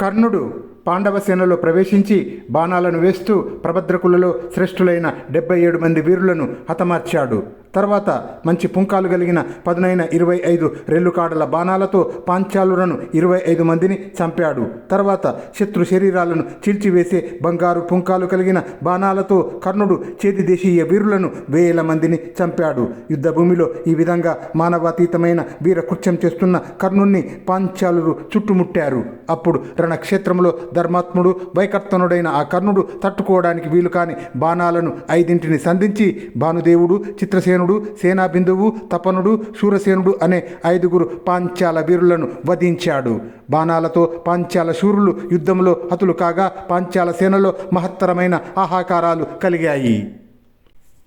కర్ణుడు పాండవ సేనలో ప్రవేశించి బాణాలను వేస్తూ ప్రభద్రకులలో శ్రేష్ఠులైన డెబ్బై ఏడు మంది వీరులను హతమార్చాడు. తర్వాత మంచి పుంకాలు కలిగిన పదునైన ఇరవై ఐదు రెల్లుకాడల బాణాలతో పాంచాలులను ఇరవై ఐదు మందిని చంపాడు. తర్వాత శత్రు శరీరాలను చీల్చివేసే బంగారు పుంకాలు కలిగిన బాణాలతో కర్ణుడు చేతి దేశీయ వీరులను వేల మందిని చంపాడు. యుద్ధభూమిలో ఈ విధంగా మానవాతీతమైన వీర కృత్యం చేస్తున్న కర్ణుణ్ణి పాంచాలురు చుట్టుముట్టారు. అప్పుడు రణక్షేత్రంలో ధర్మాత్ముడు వైకర్తనుడైన ఆ కర్ణుడు తట్టుకోవడానికి వీలు కాని బాణాలను ఐదింటిని సంధించి భానుదేవుడు చిత్రసేనుడు సేనాబిందువు తపనుడు శూరసేనుడు అనే ఐదుగురు పాంచాల వీరులను వధించాడు. బాణాలతో పాంచాల శూరులు యుద్ధంలో హతులు కాగా పాంచాల సేనలో మహత్తరమైన ఆహాకారాలు కలిగాయి.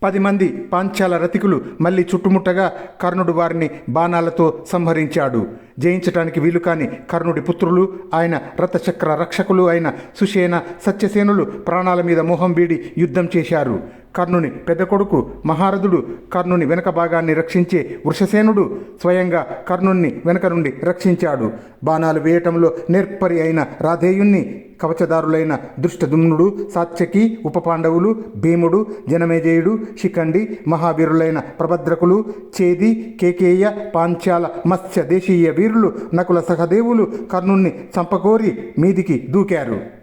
పది మంది పాంచాల రతికులు మళ్ళీ చుట్టుముట్టగా కర్ణుడు వారిని బాణాలతో సంహరించాడు. జయించటానికి వీలు కాని కర్ణుడి పుత్రులు ఆయన రథచక్ర రక్షకులు అయిన సుషేన సత్యసేనులు ప్రాణాల మీద మోహం వీడి యుద్ధం చేశారు. కర్ణుని పెద్ద కొడుకు మహారథుడు కర్ణుని వెనక భాగాన్ని రక్షించే వృషసేనుడు స్వయంగా కర్ణుణ్ణి వెనక నుండి రక్షించాడు. బాణాలు వేయటంలో నేర్పరి అయిన రాధేయుణ్ణి కవచదారులైన దృష్టదుమ్నుడు సాత్యకి ఉపపాండవులు భీముడు జనమేజయుడు శిఖండి మహావీరులైన ప్రభద్రకులు చేది కేకేయ పాంచాల మత్స్య దేశీయ వీరులు నకుల సహదేవులు కర్ణుణ్ణి చంపకోరి మీదికి దూకారు.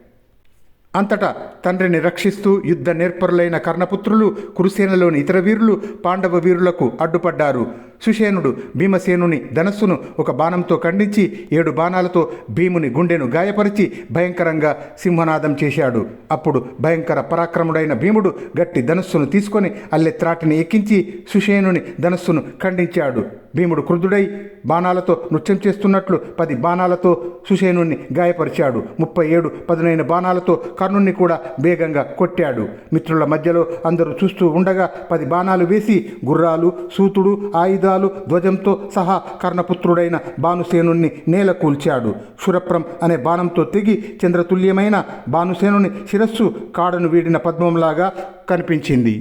అంతటా తండ్రిని రక్షిస్తూ యుద్ధ నేర్పరులైన కర్ణపుత్రులు కురుసేనలోని ఇతర వీరులు పాండవ వీరులకు అడ్డుపడ్డారు. సుషేనుడు భీమసేనుని ధనస్సును ఒక బాణంతో ఖండించి ఏడు బాణాలతో భీముని గుండెను గాయపరిచి భయంకరంగా సింహనాదం చేశాడు. అప్పుడు భయంకర పరాక్రముడైన భీముడు గట్టి ధనస్సును తీసుకొని అల్లె త్రాటిని ఎక్కించి సుషేనుని ధనస్సును ఖండించాడు. భీముడు క్రుద్ధుడై బాణాలతో నృత్యం చేస్తున్నట్లు పది బాణాలతో సుషేనుణ్ణి గాయపరిచాడు. ముప్పై ఏడు పదునైన బాణాలతో కర్ణుణ్ణి కూడా వేగంగా కొట్టాడు. మిత్రుల మధ్యలో అందరూ చూస్తూ ఉండగా పది బాణాలు వేసి గుర్రాలు సూతుడు ఆయుధాలు ధ్వజంతో సహా కర్ణపుత్రుడైన భానుసేనుణ్ణి నేల కూల్చాడు. క్షురప్రం అనే బాణంతో తెగి చంద్రతుల్యమైన భానుసేనుని శిరస్సు కాడను వీడిన పద్మంలాగా కనిపించింది.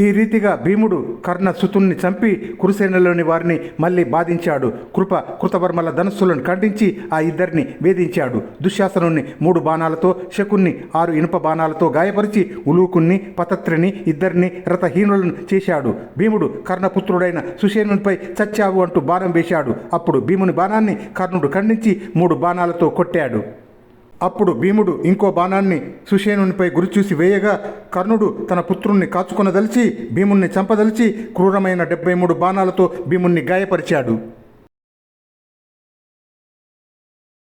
ఈ రీతిగా భీముడు కర్ణ సుతుణ్ణి చంపి కురుసేనలోని వారిని మళ్ళీ బాధించాడు. కృప కృతవర్మల ధనస్సులను ఖండించి ఆ ఇద్దరిని వేధించాడు. దుశ్శాసనుణ్ణి మూడు బాణాలతో శకుణ్ణి ఆరు ఇనుప బాణాలతో గాయపరిచి ఉలూకుణ్ణి పతత్రిని ఇద్దరిని రథహీనులను చేశాడు. భీముడు కర్ణపుత్రుడైన సుషేనునిపై చచ్చావు అంటూ బాణం వేశాడు. అప్పుడు భీముని బాణాన్ని కర్ణుడు ఖండించి మూడు బాణాలతో కొట్టాడు. అప్పుడు భీముడు ఇంకో బాణాన్ని సుషేనునిపై గురిచూసి వేయగా కర్ణుడు తన పుత్రుణ్ణి కాచుకొనదలిచి భీముణ్ణి చంపదలిచి క్రూరమైన డెబ్బై మూడు బాణాలతో భీముణ్ణి గాయపరిచాడు.